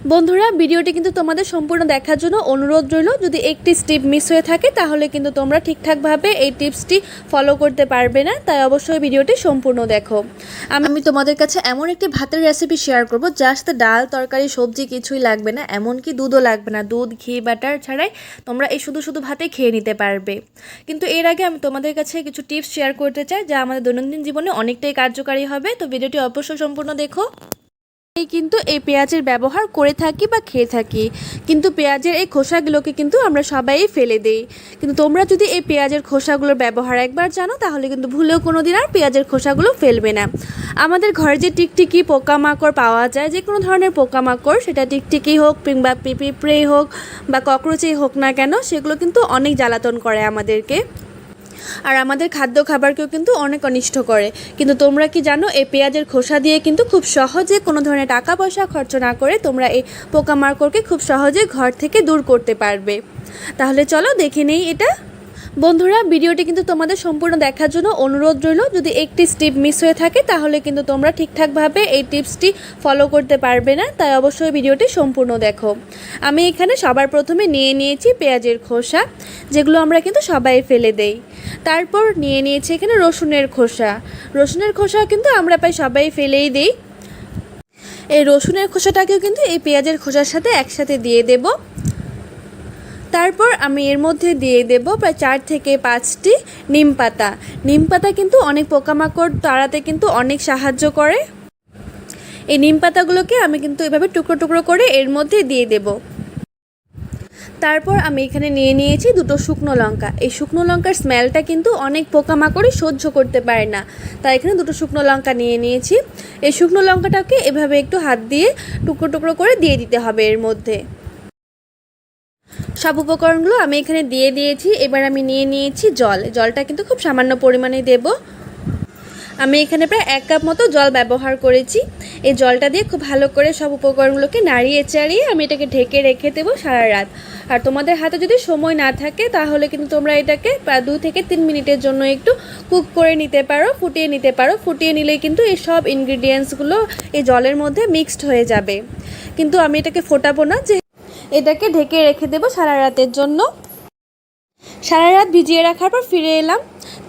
বন্ধুরা, ভিডিওটি কিন্তু তোমাদের সম্পূর্ণ দেখার জন্য অনুরোধ রইল। যদি একটি স্টেপ মিস হয়ে থাকে, তাহলে কিন্তু তোমরা ঠিকঠাকভাবে এই টিপসটি ফলো করতে পারবে না। তাই অবশ্যই ভিডিওটি সম্পূর্ণ দেখো। আমি তোমাদের কাছে এমন একটি ভাতের রেসিপি শেয়ার করব জাস্ট ডাল, তরকারি, সবজি কিছুই লাগবে না, এমনকি দুধও লাগবে না। দুধ, ঘি বাটার ছাড়াই তোমরা এই শুধু শুধু ভাতে খেয়ে নিতে পারবে। কিন্তু এর আগে আমি তোমাদের কাছে কিছু টিপস শেয়ার করতে চাই, যা আমাদের দৈনন্দিন জীবনে অনেকটাই কার্যকারী হবে। তো ভিডিওটি অবশ্যই সম্পূর্ণ দেখো। কিন্তু এই পেঁয়াজের ব্যবহার করে থাকি বা খেয়ে থাকি। কিন্তু পেঁয়াজের এই খোসাগুলোকে কিন্তু আমরা সবাই ফেলে দেই। কিন্তু তোমরা যদি এই পেঁয়াজের খোসাগুলোর ব্যবহার একবার জানো, তাহলে কিন্তু ভুলেও কোনো দিন আর পেঁয়াজের খোসাগুলো ফেলবে না। আমাদের ঘরে যে টিকটিকি পোকামাকড় পাওয়া যায়, যে কোনো ধরনের পোকামাকড়, সেটা টিকটিকি হোক কিংবা পিঁপড়ে হোক বা ককরোচেই হোক না কেন, সেগুলো কিন্তু অনেক জ্বালাতন করে আমাদেরকে। আর আমাদের খাদ্য খাবারকেও কিন্তু অনেক অনিষ্ট করে। কিন্তু তোমরা কি জানো, এই পেঁয়াজের খোসা দিয়ে কিন্তু খুব সহজে কোনো ধরনের টাকা পয়সা খরচ না করে তোমরা এই পোকামাকড়কে খুব সহজে ঘর থেকে দূর করতে পারবে। তাহলে চলো দেখে নেই এটা। বন্ধুরা, ভিডিওটি কিন্তু তোমাদের সম্পূর্ণ দেখার জন্য অনুরোধ রইল। যদি একটি স্টেপ মিস হয়ে থাকে, তাহলে কিন্তু তোমরা ঠিকঠাকভাবে এই টিপসটি ফলো করতে পারবে না। তাই অবশ্যই ভিডিওটি সম্পূর্ণ দেখো। আমি এখানে সবার প্রথমে নিয়ে নিয়েছি পেঁয়াজের খোসা, যেগুলো আমরা কিন্তু সবাই ফেলে দেই। তারপর নিয়ে নিয়েছি এখানে রসুনের খোসা। রসুনের খোসা কিন্তু আমরা প্রায় সবাই ফেলেই দিই। এই রসুনের খোসাটাকেও কিন্তু এই পেঁয়াজের খোসার সাথে একসাথে দিয়ে দেব। তারপর আমি এর মধ্যে দিয়ে দেব প্রায় চার থেকে পাঁচটি নিম পাতা। নিম পাতা কিন্তু অনেক পোকামাকড় তাড়াতে কিন্তু অনেক সাহায্য করে। এই নিম পাতাগুলোকে আমি কিন্তু এভাবে টুকরো টুকরো করে এর মধ্যে দিয়ে দেব। তারপর আমি এখানে নিয়ে নিয়েছি দুটো শুকনো লঙ্কা। এই শুকনো লঙ্কার স্মেলটা কিন্তু অনেক পোকামাকড়ই সহ্য করতে পারে না। তাই এখানে দুটো শুকনো লঙ্কা নিয়ে নিয়েছি। এই শুকনো লঙ্কাটাকে এভাবে একটু হাত দিয়ে টুকরো টুকরো করে দিয়ে দিতে হবে এর মধ্যে। সব উপকরণগুলো আমি এখানে দিয়ে দিয়েছি। এবার আমি নিয়ে নিয়েছি জল। জলটা কিন্তু খুব সামান্য পরিমাণে দেব। আমি এখানে প্রায় এক কাপ মতো জল ব্যবহার করেছি। এই জলটা দিয়ে খুব ভালো করে সব উপকরণগুলোকে নাড়িয়ে চাড়িয়ে আমি এটাকে ঢেকে রেখে দেবো সারা রাত। আর তোমাদের হাতে যদি সময় না থাকে, তাহলে কিন্তু তোমরা এটাকে দু থেকে তিন মিনিটের জন্য একটু কুক করে নিতে পারো, ফুটিয়ে নিতে পারো। ফুটিয়ে নিলেই কিন্তু এই সব ইনগ্রিডিয়েন্টসগুলো এই জলের মধ্যে মিক্সড হয়ে যাবে। কিন্তু আমি এটাকে ফোটাবো না, যে এটাকে ঢেকে রেখে দেবো সারা রাতের জন্য। সারা রাত ভিজিয়ে রাখার পর ফিরে এলাম।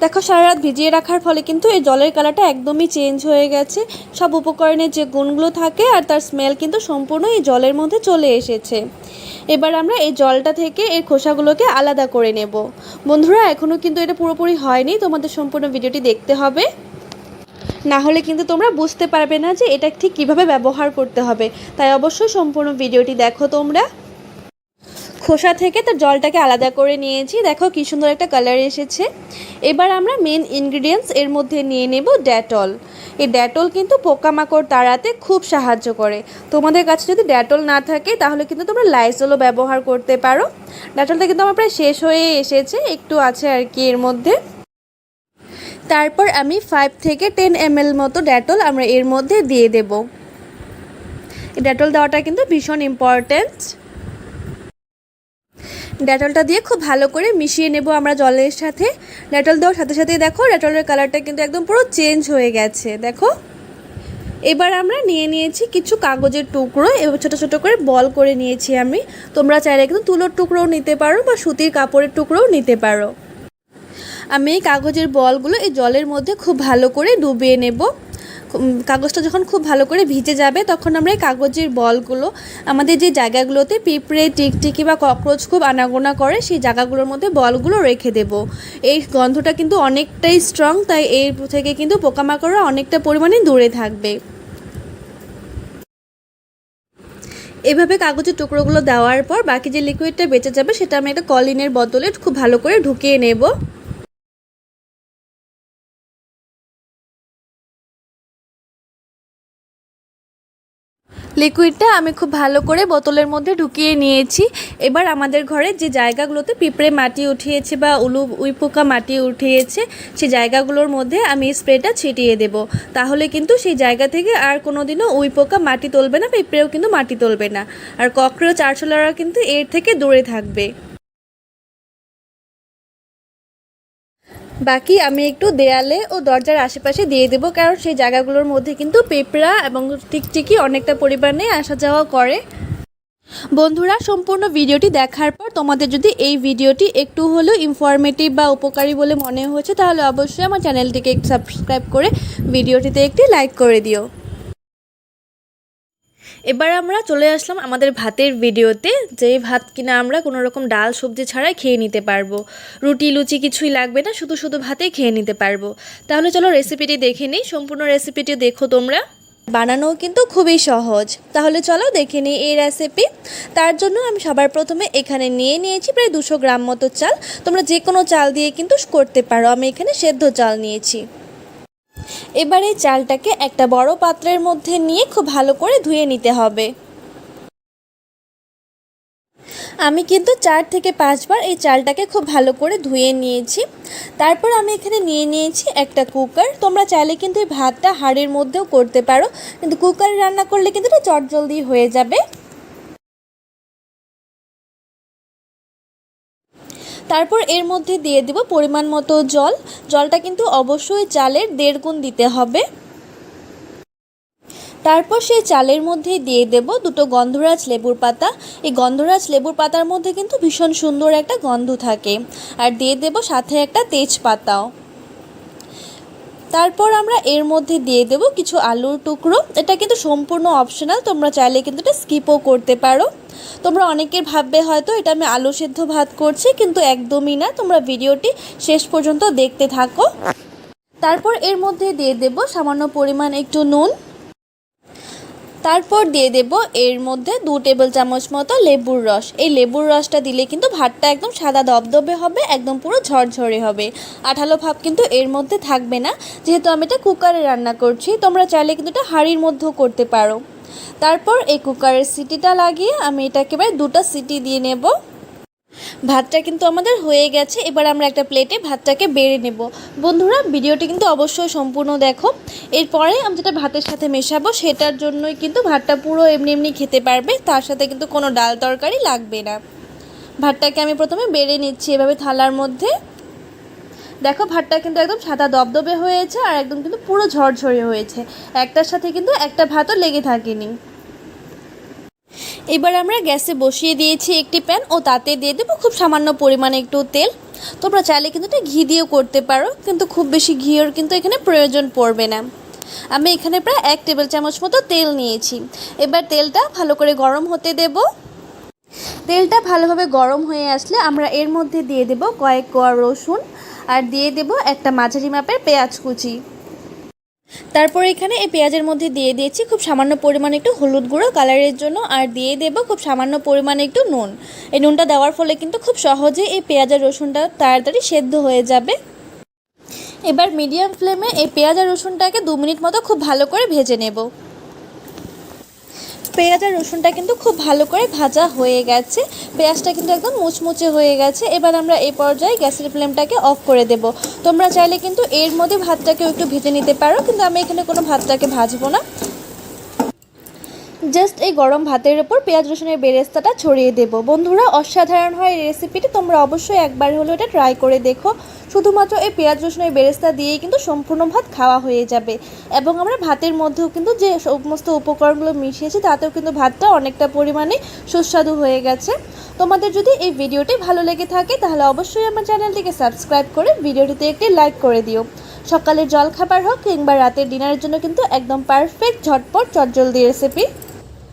দেখো, সারা রাত ভিজিয়ে রাখার ফলে কিন্তু এই জলের কালারটা একদমই চেঞ্জ হয়ে গেছে। সব উপকরণের যে গুণগুলো থাকে আর তার স্মেল কিন্তু সম্পূর্ণ এই জলের মধ্যে চলে এসেছে। এবার আমরা এই জলটা থেকে এই খোসাগুলোকে আলাদা করে নেব। বন্ধুরা এখনও কিন্তু এটা পুরোপুরি হয়নি। তোমাদের সম্পূর্ণ ভিডিওটি দেখতে হবে। না হলে কিন্তু তোমরা বুঝতে পারবে না যে এটা ঠিক কীভাবে ব্যবহার করতে হবে। তাই অবশ্যই সম্পূর্ণ ভিডিওটি দেখো তোমরা। খোসা থেকে তার জলটাকে আলাদা করে নিয়েছি। দেখো কি সুন্দর একটা কালার এসেছে। এবার আমরা মেন ইনগ্রিডিয়েন্টস এর মধ্যে নিয়ে নেব ড্যাটল এই ড্যাটল কিন্তু পোকামাকড় তাড়াতে খুব সাহায্য করে। তোমাদের কাছে যদি ড্যাটল না থাকে, তাহলে কিন্তু তোমরা লাইজলও ব্যবহার করতে পারো। ড্যাটলটা কিন্তু আমার প্রায় শেষ হয়ে এসেছে, একটু আছে আর কি এর মধ্যে। তারপর আমি ফাইভ থেকে টেন এম মতো ড্যাটল আমরা এর মধ্যে দিয়ে দেব। ড্যাটল দেওয়াটা কিন্তু ভীষণ ইম্পর্ট্যান্ট ডেটলটা দিয়ে খুব ভালো করে মিশিয়ে নেব আমরা জলের সাথে। ডেটল দেওয়ার সাথে সাথেই দেখো, ডেটলের কালারটা কিন্তু একদম পুরো চেঞ্জ হয়ে গেছে, দেখো। এবার আমরা নিয়ে নিয়েছি কিছু কাগজের টুকরো, এবার ছোটো ছোটো করে বল করে নিয়েছি আমি। তোমরা চাইলে কিন্তু তুলোর টুকরোও নিতে পারো বা সুতির কাপড়ের টুকরোও নিতে পারো। আমি এই কাগজের বলগুলো এই জলের মধ্যে খুব ভালো করে ডুবিয়ে নেব। কাগজটা যখন খুব ভালো করে ভিজে যাবে, তখন আমরা এই কাগজের বলগুলো, আমাদের যে জায়গাগুলোতে পিঁপড়ে, টিকটিকি বা ককরোচ খুব আনাগোনা করে, সেই জায়গাগুলোর মধ্যে বলগুলো রেখে দেব। এই গন্ধটা কিন্তু অনেকটাই স্ট্রং তাই এর থেকে কিন্তু পোকামাকড়রা অনেকটা পরিমাণে দূরে থাকবে। এভাবে কাগজের টুকরোগুলো দেওয়ার পর বাকি যে লিকুইডটা বেঁচে যাবে, সেটা আমি একটা কলিনের বদলে খুব ভালো করে ঢুকিয়ে নেব। লিকুইডটা আমি খুব ভালো করে বোতলের মধ্যে ঢুকিয়ে নিয়েছি। এবার আমাদের ঘরে যে জায়গাগুলোতে পিঁপড়ে মাটি উঠিয়েছে বা উলু উইপোকা মাটি উঠিয়েছে সেই জায়গাগুলোর মধ্যে আমি স্প্রেটা ছিটিয়ে দেব। তাহলে কিন্তু সেই জায়গা থেকে আর কোনো দিনও উইপোকা মাটি তুলবে না, পিঁপড়েও কিন্তু মাটি তুলবে না। আর ককরোচ আরশোলারা কিন্তু এর থেকে দূরে থাকবে। বাকি আমি একটু দেয়ালে ও দরজার আশেপাশে দিয়ে দেবো, কারণ সেই জায়গাগুলোর মধ্যে কিন্তু পেঁপড়া এবং টিকটিকি অনেকটা পরিমাণে আসা যাওয়া করে। বন্ধুরা, সম্পূর্ণ ভিডিওটি দেখার পর তোমাদের যদি এই ভিডিওটি একটু হলেও ইনফরমেটিভ বা উপকারী বলে মনে হয়েছে, তাহলে অবশ্যই আমার চ্যানেলটিকে সাবস্ক্রাইব করে ভিডিওটিতে একটি লাইক করে দিও। এবার আমরা চলে আসলাম আমাদের ভাতের ভিডিওতে যেই ভাত কিনা আমরা কোনো রকম ডাল, সবজি ছাড়াই খেয়ে নিতে পারব। রুটি, লুচি কিছুই লাগবে না, শুধু শুধু ভাতেই খেয়ে নিতে পারব। তাহলে চলো রেসিপিটি দেখে নিই, সম্পূর্ণ রেসিপিটি দেখো তোমরা। বানানোও কিন্তু খুবই সহজ। তাহলে চলো দেখে নিই এই রেসিপি তার জন্য আমি সবার প্রথমে এখানে নিয়ে নিয়েছি প্রায় দুশো গ্রাম মতো চাল। তোমরা যে কোনো চাল দিয়ে কিন্তু করতে পারো। আমি এখানে সেদ্ধ চাল নিয়েছি। এবার এই চালটাকে একটা বড় পাত্রের মধ্যে নিয়ে খুব ভালো করে ধুয়ে নিতে হবে। আমি কিন্তু চার থেকে পাঁচবার এই চালটাকে খুব ভালো করে ধুয়ে নিয়েছি। তারপর আমি এখানে নিয়ে নিয়েছি একটা কুকার। তোমরা চাইলে কিন্তু এই ভাতটা হাড়ের মধ্যেও করতে পারো। কিন্তু কুকারে রান্না করলে কিন্তু এটা চটজলদি হয়ে যাবে। তারপর এর মধ্যে দিয়ে দেব পরিমাণ মতো জল। জলটা কিন্তু অবশ্যই চালের দেড় গুণ দিতে হবে। তারপর সেই চালের মধ্যে দিয়ে দেব দুটো গন্ধরাজ লেবুর পাতা। এই গন্ধরাজ লেবুর পাতার মধ্যে কিন্তু ভীষণ সুন্দর একটা গন্ধ থাকে। আর দিয়ে দেব সাথে একটা তেজপাতাও। তারপর আমরা এর মধ্যে দিয়ে দেব কিছু আলুর টুকরো। এটা কিন্তু সম্পূর্ণ অপশনাল তোমরা চাইলে কিন্তু এটা স্কিপও করতে পারো। তোমরা অনেকের ভাববে হয়তো এটা আমি আলু সেদ্ধ ভাত করছি, কিন্তু একদমই না। তোমরা ভিডিওটি শেষ পর্যন্ত দেখতে থাকো। তারপর এর মধ্যে দিয়ে দেব সামান্য পরিমাণ একটু নুন। তারপর দিয়ে দেব এর মধ্যে দু টেবিল চামচ মতো লেবুর রস। এই লেবুর রসটা দিলে কিন্তু ভাতটা একদম সাদা দবদবে হবে, একদম পুরো ঝরঝরে হবে। আঠালো ভাব কিন্তু এর মধ্যে থাকবে না। যেহেতু আমি এটা কুকারে রান্না করছি, তোমরা চাইলে কিন্তু এটা হাঁড়ির মধ্যেও করতে পারো। তারপর এই কুকারের সিটিটা লাগিয়ে আমি এটা একেবারে দুটা সিটি দিয়ে নেব। ভাতটা কিন্তু আমাদের হয়ে গেছে। এবার আমরা একটা প্লেটে ভাতটাকে বেড়ে নেব। বন্ধুরা, ভিডিওটি কিন্তু অবশ্যই সম্পূর্ণ দেখো। এরপরে আমি যেটা ভাতের সাথে মেশাবো, সেটার জন্যই কিন্তু ভাতটা পুরো এমনি এমনি খেতে পারবে। তার সাথে কিন্তু কোনো ডাল তরকারি লাগবে না। ভাতটাকে আমি প্রথমে বেড়ে নিচ্ছি এভাবে থালার মধ্যে। দেখো, ভাতটা কিন্তু একদম সাদা দবদবে হয়েছে আর একদম কিন্তু পুরো ঝরঝরে হয়েছে। একটার সাথে কিন্তু একটা ভাতও লেগে থাকেনি। এবার আমরা গ্যাসে বসিয়ে দিয়েছি একটি প্যান ও তাতে দিয়ে দেবো খুব সামান্য পরিমাণে একটু তেল। তোমরা চাইলে কিন্তু এটা ঘি দিয়েও করতে পারো, কিন্তু খুব বেশি ঘিওর কিন্তু এখানে প্রয়োজন পড়বে না। আমি এখানে প্রায় এক টেবিল চামচ মতো তেল নিয়েছি। এবার তেলটা ভালো করে গরম হতে দেব। তেলটা ভালোভাবে গরম হয়ে আসলে আমরা এর মধ্যে দিয়ে দেব কয়েক কোয়া রসুন আর দিয়ে দেব একটা মাঝারি মাপের পেঁয়াজ কুচি। তারপর এখানে এই পেঁয়াজের মধ্যে দিয়ে দিয়েছি খুব সামান্য পরিমাণে একটু হলুদ গুঁড়ো কালারের জন্য, আর দিয়ে দেব খুব সামান্য পরিমাণে একটু নুন। এই নুনটা দেওয়ার ফলে কিন্তু খুব সহজে এই পেঁয়াজ আর রসুনটা তাড়াতাড়ি সেদ্ধ হয়ে যাবে। এবার মিডিয়াম ফ্লেমে এই পেঁয়াজ আর রসুনটাকে দু মিনিট মতো খুব ভালো করে ভেজে নেব। পেঁয়াজ আর রসুনটা কিন্তু খুব ভালো করে ভাজা হয়ে গেছে। পেঁয়াজটা কিন্তু একদম মুচমুচে হয়ে গেছে। এবার আমরা এই পর্যায়ে গ্যাসের ফ্লেমটাকে অফ করে দেব। তোমরা চাইলে কিন্তু এর মধ্যে ভাতটাকেও একটু ভেজে নিতে পারো, কিন্তু আমি এখানে কোনো ভাতটাকে ভাজবো না। জাস্ট এই গরম ভাতের ওপর পেঁয়াজ রসুনের বেরেস্তাটা ছড়িয়ে দেব। বন্ধুরা, অসাধারণ হয় এই রেসিপিটি তোমরা অবশ্যই একবার হলেও এটা ট্রাই করে দেখো। শুধুমাত্র এই পেঁয়াজ রসুনের বেরেস্তা দিয়েই কিন্তু সম্পূর্ণ ভাত খাওয়া হয়ে যাবে। এবং আমরা ভাতের মধ্যেও কিন্তু যে সমস্ত উপকরণগুলো মিশিয়েছি, তাতেও কিন্তু ভাতটা অনেকটা পরিমাণে সুস্বাদু হয়ে গেছে। তোমাদের যদি এই ভিডিওটি ভালো লেগে থাকে, তাহলে অবশ্যই আমার চ্যানেলটিকে সাবস্ক্রাইব করে ভিডিওটিতে একটি লাইক করে দিও। সকালের জলখাবার হোক কিংবা রাতের ডিনারের জন্য কিন্তু একদম পারফেক্ট ঝটপট চটজলদি রেসিপি